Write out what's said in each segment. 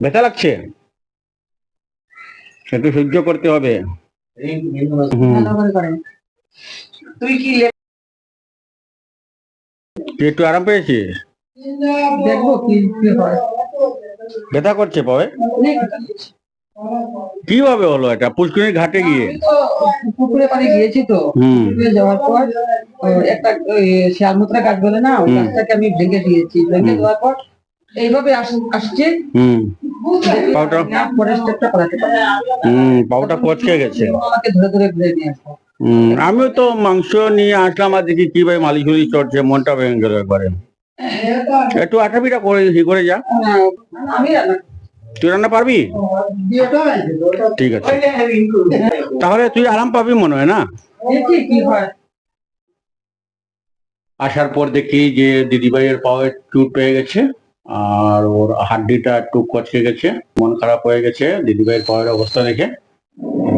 ব্যথা লাগছে? একটু সহ্য করতে হবে। তুই কি তুই একটু আরাম পেয়েছিস? দেখব কি কি হয় ব্যথা করছে পাবে? কীভাবে হলো এটা? পুষ্করিণীর ঘাটে গিয়ে? পুকুরে পাড়ে গিয়েছি তো। পুকুরে যাওয়ার পর একটা ওই শিয়ালমুত্রা গাছ বলে না ওই গাছটাকে আমি ভেঙে দিয়েছি। ভেঙে। দেওয়ার পর এইভাবে আসছে। হুম। পাউটা করাতে হুম পাউটা কচকে গেছে। আমাকে ধরে ধরে ঘুরে নিয়ে আমিও তো মাংস নিয়ে আসলাম আর দেখি কি ভাই মালিশ চড়ছে মনটা ভেঙে গেল একবারে। একটু আঠা পিঠা করে ই করে যা। তুই রান্না পারবি? ঠিক আছে। তাহলে তুই আরাম পাবি মনে হয় না? আসার পর দেখি যে দিদিভাইয়ের পাওয়ে চুট পেয়ে গেছে। আর ওর হাড্ডিটা একটু কচকে গেছে মন খারাপ হয়ে গেছে দিদিভাইয়ের পাওয়ের অবস্থা দেখে।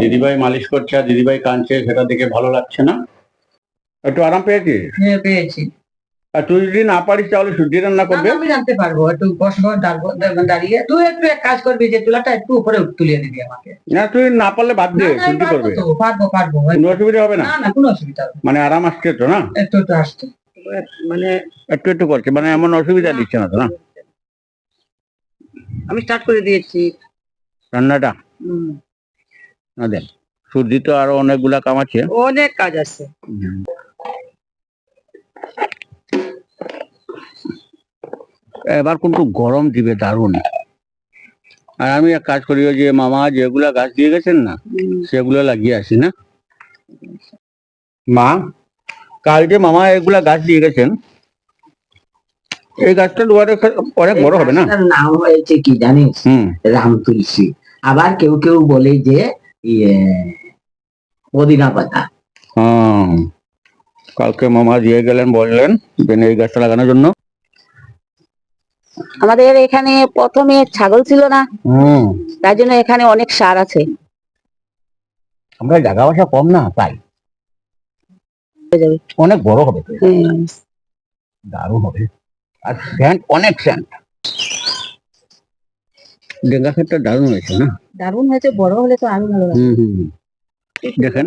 দিদিভাই মালিশ করছে আর দিদিভাই কাঁদছে সেটা দেখে ভালো লাগছে না। একটু আরাম পেয়েছিস? হ্যাঁ পেয়েছি। আর তুই যদি না পারিস তাহলে সুজি রান্না করবে। আমি জানতে পারব। একটু বসবো দাঁড়িয়ে। তুই একটু এক কাজ করবি যে চুলাটা একটু উপরে তুলিয়ে দিবি আমাকে। না তুই না পারলে বাদ দে সুজি করবে। পারব পারব কোনো অসুবিধা হবে না? না না কোনো অসুবিধা হবে মানে আরাম আসছে তো না? একটু একটু আসছে। মানে একটু একটু করছে মানে এমন অসুবিধা দিচ্ছে না তো না? আমি স্টার্ট করে দিয়েছি। রান্নাটা? না দেন সুজি তো আরও অনেকগুলা কাম আছে। অনেক কাজ আছে। এবার কিন্তু গরম দিবে দারুণ। আর আমি এক কাজ করি যে মামা যেগুলা গাছ দিয়ে গেছেন না সেগুলো লাগিয়ে আসি না? মা কাল যে মামা এগুলা গাছ দিয়ে গেছেন। এই গাছটা দুয়ারে অনেক বড় হবে না? নাম হয়েছে কি জানিস? হুম। রাম তুলসী আবার কেউ কেউ বলে যে ইয়ে পদিনা পাতা হুম। কালকে মামা দিয়ে গেলেন বললেন যে এই গাছটা লাগানোর জন্য। আমাদের এখানে প্রথমে ছাগল ছিল না। হুম। তাই জন্য এখানে অনেক সার আছে। আমরা জায়গা বাসা কম না তাই। অনেক বড় হবে। দারুণ হবে। আর স্যান্ড অনেক স্যান্ড ডেঙ্গা ক্ষেতটা দারুণ হয়েছে না? দারুণ হয়েছে বড় হলে তো আরও ভালো হুম হুম হুম। দেখেন।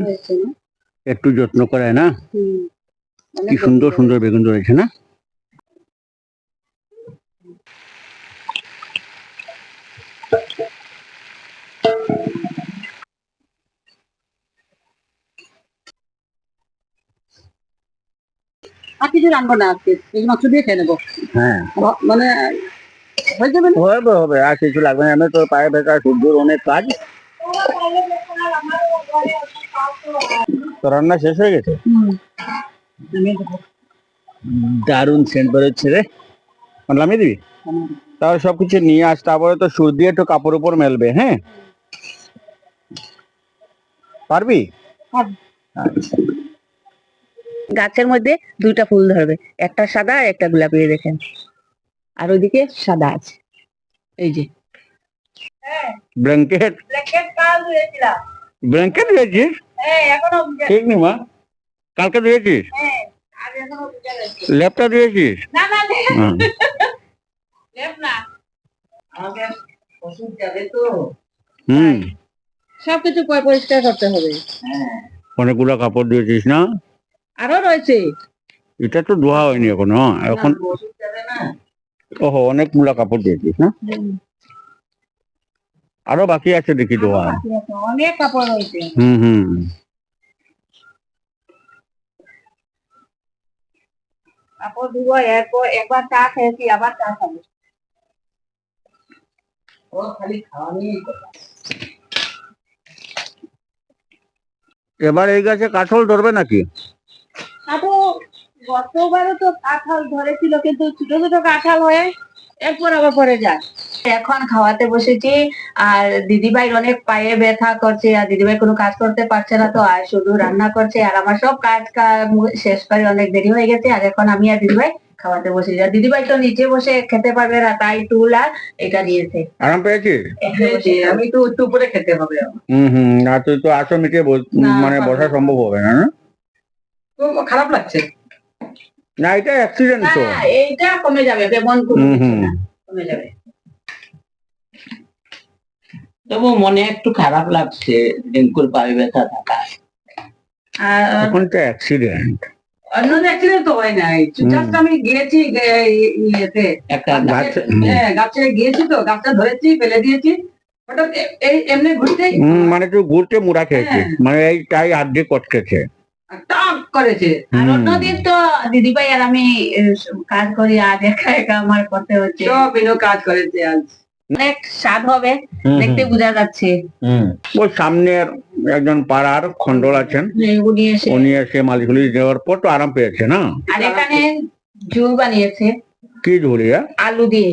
একটু যত্ন করায় না? কি সুন্দর সুন্দর বেগুন ধরেছে না? আর কিছু রাখব না আজকে। এই মাংস দিয়ে খেয়ে নেব। হ্যাঁ। মানে হয়ে যাবে হবে হবে আর কিছু লাগবে না। আমি তো পায়ে সূর্যর অনেক কাজ। তো রান্না শেষ হয়ে গেছে? দারুণ সেন্ট বেরোচ্ছে রে। মানে নামিয়ে দিবি? তাহলে সবকিছু নিয়ে আস তারপরে তো সুর দিয়ে একটু কাপড় উপর মেলবে হ্যাঁ? পারবি। আচ্ছা। গাছের মধ্যে দুইটা ফুল ধরবে। একটা সাদা আর একটা গোলাপি দেখেন। আর ওইদিকে সাদা আছে। এই যে। ব্ল্যাঙ্কেট? ব্ল্যাঙ্কেট ধুয়েছিস? ঠিক নি মা। কালকে ধুয়েছিস? ল্যাপটা ধুয়েছিস? হুম। সবকিছু পরিষ্কার করতে হবে। অনেকগুলো কাপড় দিয়েছিস না? আরও রয়েছে। এটা তো ধোয়া হয়নি এখনও এখন না, ওষুধ যাবে না। ওহো অনেকগুলো কাপড় দিয়েছিস না আরও বাকি আছে দেখি ধোয়া। অনেক কাপড় রয়েছে। হুম হুম। কাপড় ধুবো এরপর একবার চা খেয়েছি আবার চা খাব। ও খালি খাওয়া নিয়েই এবার এই গাছে কাঠল ধরবে নাকি? গতবারও তো কাঁঠাল ধরেছিল কিন্তু ছোট ছোট কাঁঠাল হয়ে এরপর আবার পরে যায়। এখন খাওয়াতে বসেছি আর দিদিভাই অনেক পায়ে ব্যথা করছে আর দিদিভাই কোনো কাজ করতে পারছে না তো আর শুধু রান্না করছে আর আমার সব কাজ শেষ করে অনেক দেরি হয়ে গেছে আর এখন আমি আর দিদিভাই খাওয়াতে বসেছি। আর দিদিভাই তো নিচে বসে খেতে পারবে না তাই টুল আর এটা দিয়েছে। আরাম যে আমি তো একটু উপরে খেতে হবে হুম হুম আর তুই তো আসো মিটিয়ে মানে বসা সম্ভব হবে না না? তো খারাপ লাগছে। না এটা অ্যাক্সিডেন্ট তো। হ্যাঁ এইটা কমে যাবে বেমন কোনো কিছু না কমে যাবে। তবু মনে একটু খারাপ লাগছে রিঙ্কুর পায়ে ব্যথা থাকা। আর এখন তো অ্যাক্সিডেন্ট অন্য অ্যাক্সিডেন্ট তো হয় নাই। জাস্ট আমি গিয়েছি ইয়েতে। একটা গাছে। হ্যাঁ, গাছে গিয়েছি তো গাছটা ধরেছি ফেলে দিয়েছি। হঠাৎ এই এমনি ঘুরতেই হুম, মানে একটু ঘুরতে মুড়া খেয়েছে হ্যাঁ। মানে এইটাই আড্ডি কটকেছে। টাক করেছে। আর অন্যদিন তো দিদিভাই আর আমি কাজ করি আজ একা একা আমার করতে হচ্ছে। সব বিনু কাজ করেছে আজ। অনেক স্বাদ হবে দেখতে বোঝা যাচ্ছে। হুম। ওই সামনের একজন পাড়ার খন্ডল আছেন। উনি এসে উনি দেওয়ার পর তো আরাম পেয়েছে না? আর এখানে ঝুল বানিয়েছে। কি ঝুলিয়া আলু দিয়ে।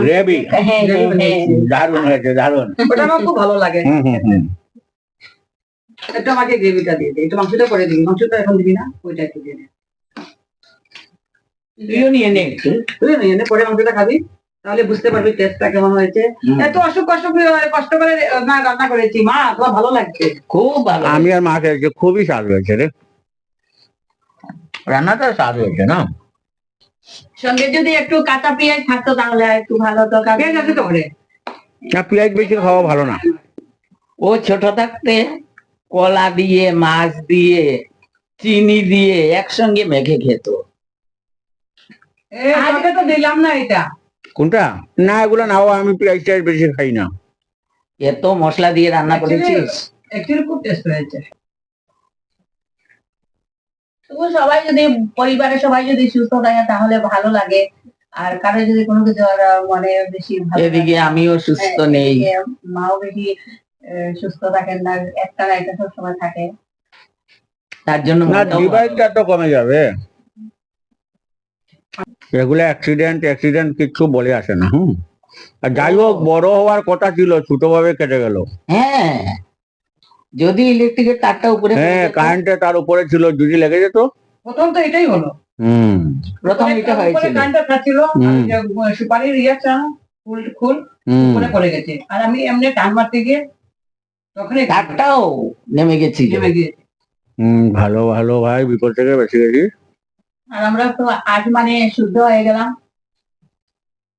গ্রেভি। হ্যাঁ হ্যাঁ হ্যাঁ। দারুণ হয়েছে দারুণ। ওটা আমার খুব ভালো লাগে। হুম হুম হুম। একটু আমাকে গ্রেভিটা দিয়ে দে একটু মাংসটা করে দিবি মাংসটা এখন দিবি না ওইটা একটু দিয়ে দে। তুইও নিয়ে নে একটু। বুঝলি না এনে পরে মাংসটা খাবি তাহলে বুঝতে পারবি টেস্টটা কেমন হয়েছে। এত অসুখ কষ্ট কষ্ট করে না রান্না করেছি মা তোমার ভালো লাগছে? খুব ভালো আমি আর মা খেয়েছি খুবই স্বাদ হয়েছে রে। রান্নাটা স্বাদ হয়েছে না? সঙ্গে যদি একটু কাঁচা পেঁয়াজ থাকতো তাহলে একটু ভালো তো পেঁয়াজ আছে তো ঘরে। না পেঁয়াজ বেশি খাওয়া ভালো না। ও ছোট থাকতে কলা দিয়ে মাছ দিয়ে চিনি দিয়ে একসঙ্গে মেখে খেত। তোকে তো দিলাম না এটা। কোনটা? না এগুলো নাও আমি টেয়াজ বেশি খাই না। এত মশলা দিয়ে রান্না করেছিস? অ্যাকচুয়ালি খুব টেস্ট হয়েছে। তবু সবাই যদি পরিবারের সবাই যদি সুস্থ থাকে তাহলে ভালো লাগে। আর কারও যদি কোনো কিছু মানে বেশি ভালো এদিকে আমিও সুস্থ হ্যাঁ, নেই। মাও বেশি সুস্থ থাকেন না একটা না সবসময় থাকে। তার জন্য না। ডিভাইসটা তো কমে যাবে। এগুলো অ্যাক্সিডেন্ট অ্যাক্সিডেন্ট কিছু বলে আসে না হুম? আর যাই হোক বড় হওয়ার কথা ছিল ছোট ভাবে কেটে গেল। হ্যাঁ। যদি ইলেকট্রিকের তারটা উপরে হ্যাঁ যেত, কারেন্টে তার উপরে ছিল যদি লেগে যেত। প্রথম তো এটাই হলো। হুম। প্রথম এটা হয়েছিল। কারেন্টটা খাচ্ছিল হুম। আমি সুপারির ইয়েটা ফুল ফুল উপরে পড়ে গেছে। আর আমি এমনি টান মারতে গিয়ে তখনই তারটাও নেমে গেছিল নেমে গিয়েছে হুম ভালো ভালো ভাই বিপদ থেকে বেঁচে গেছি। আর আমরা তো আজ মানে শুদ্ধ হয়ে গেলাম।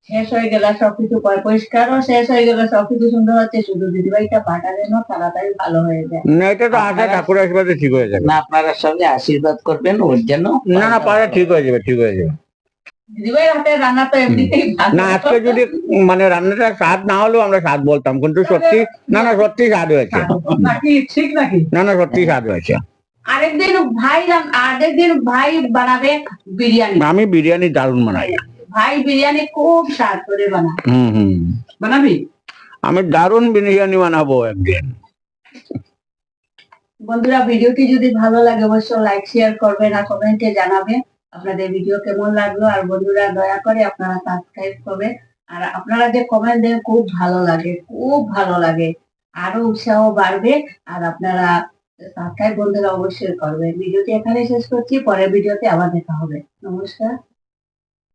শেষ হয়ে গেল সবকিছু পয়- পরিষ্কারও শেষ হয়ে গেল সবকিছু সুন্দর হচ্ছে। শুধু দিদিভাইটা পাটা যেন তাড়াতাড়ি ভালো হয়ে যায়। না এটা তো আশা ঠাকুরের আশীর্বাদে ঠিক হয়ে যাবে। না আপনারা সঙ্গে আশীর্বাদ করবেন ওর জন্য না না পারে ঠিক হয়ে যাবে ঠিক হয়ে যাবে। না আজকে যদি মানে রান্নাটা স্বাদ না হলেও আমরা স্বাদ বলতাম কিন্তু সত্যি না না সত্যি স্বাদ হয়েছে। নাকি ঠিক নাকি? না না সত্যি স্বাদ হয়েছে। আরেকদিন ভাই আরেকদিন ভাই বানাবে বিরিয়ানি। আমি বিরিয়ানি দারুণ বানাই। ভাই বিরিয়ানি খুব স্বাদ করে বানায়। হুম হুম। বানাবি? আমি দারুণ বিরিয়ানি বানাবো একদিন। বন্ধুরা ভিডিওটি যদি ভালো লাগে অবশ্যই লাইক শেয়ার করবেন আর কমেন্টে জানাবেন আপনাদের ভিডিও কেমন লাগল আর বন্ধুরা দয়া করে আপনারা সাবস্ক্রাইব করবেন। আর আপনারা যে কমেন্ট দেন, খুব ভালো লাগে, খুব ভালো লাগে। আরও উৎসাহ বাড়বে আর আপনারা সাবস্ক্রাইব বন্ধুরা অবশ্যই করবেন। ভিডিওটি এখানে শেষ করছি, পরের ভিডিওতে আবার দেখা হবে। নমস্কার।